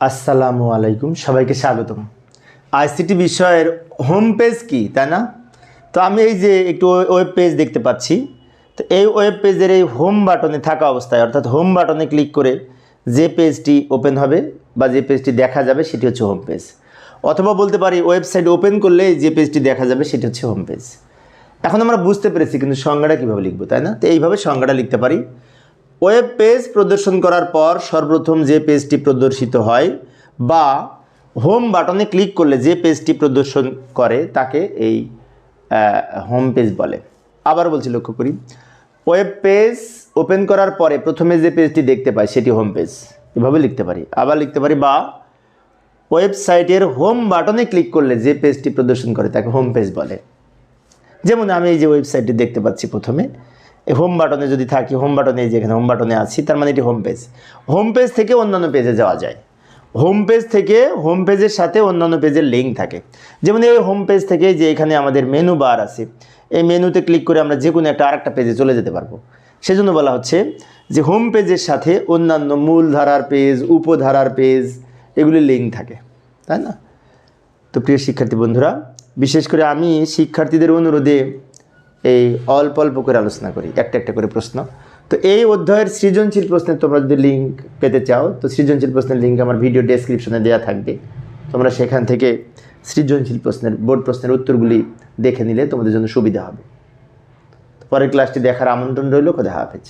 আসসালামু আলাইকুম, সবাইকে স্বাগতম। আইসিটি বিষয়ের হোম পেজ কি, তাই না? তো আমি এই যে একটু ওয়েব পেজ দেখতে পাচ্ছি, তো এই ওয়েব পেজের এই হোম বাটনে থাকা অবস্থায়, অর্থাৎ হোম বাটনে ক্লিক করে যে পেজটি ওপেন হবে বা যে পেজটি দেখা যাবে, সেটি হচ্ছে হোম পেজ অথবা বলতে পারি ওয়েবসাইট ওপেন করলে যে পেজটি দেখা যাবে, সেটি হচ্ছে হোম পেজ এখন আমরা বুঝতে পেরেছি কিন্তু সংজ্ঞাটা কীভাবে লিখব, তাই না? তো এইভাবে সংজ্ঞাটা লিখতে পারি। ওয়েব পেজ প্রদর্শন করার পর সর্বপ্রথম যে পেজটি প্রদর্শিত হয় বা হোম বাটনে ক্লিক করলে যে পেজটি প্রদর্শন করে তাকে এই হোম পেজ বলে। আবার বলছি লক্ষ্য করি। ওয়েব পেজ ওপেন করার পরে প্রথমে যে পেজটি দেখতে পাই সেটি হোম পেজ এভাবে লিখতে পারি। আবার লিখতে পারি বা ওয়েবসাইটের হোম বাটনে ক্লিক করলে যে পেজটি প্রদর্শন করে তাকে হোম পেজ বলে। যেমন আমি এই যে ওয়েবসাইটটি দেখতে পাচ্ছি প্রথমে। এই হোম বাটনে যদি থাকি হোম বাটনে এই যে এখানে হোম বাটনে আছি, তার মানে এটি হোম পেজ হোম পেজ থেকে অন্যান্য পেজে যাওয়া যায়। হোম পেজ থেকে হোম পেজের সাথে অন্যান্য পেজের লিঙ্ক থাকে। যেমন এই হোম পেজ থেকে যে এখানে আমাদের মেনু বার আছে, এই মেনুতে ক্লিক করে আমরা যে কোনো একটা আরেকটা পেজে চলে যেতে পারব। সেজন্য বলা হচ্ছে যে হোম পেজের সাথে অন্যান্য মূল ধারার পেজ উপধারার পেজ এগুলি লিঙ্ক থাকে। তাই না? তো প্রিয় শিক্ষার্থী বন্ধুরা, বিশেষ করে আমি শিক্ষার্থীদের অনুরোধে এই অল্প অল্প করে আলোচনা করি, একটা একটা করে প্রশ্ন। তো এই অধ্যায়ের সৃজনশীল প্রশ্নের তোমরা যদি লিঙ্ক পেতে চাও, তো সৃজনশীল প্রশ্নের লিঙ্ক আমার ভিডিও ডেসক্রিপশনে দেওয়া থাকবে। তোমরা সেখান থেকে সৃজনশীল প্রশ্নের বোর্ড প্রশ্নের উত্তরগুলি দেখে নিলে তোমাদের জন্য সুবিধা হবে। পরের ক্লাসটি দেখার আমন্ত্রণ রইল কোথায় হাফেজ।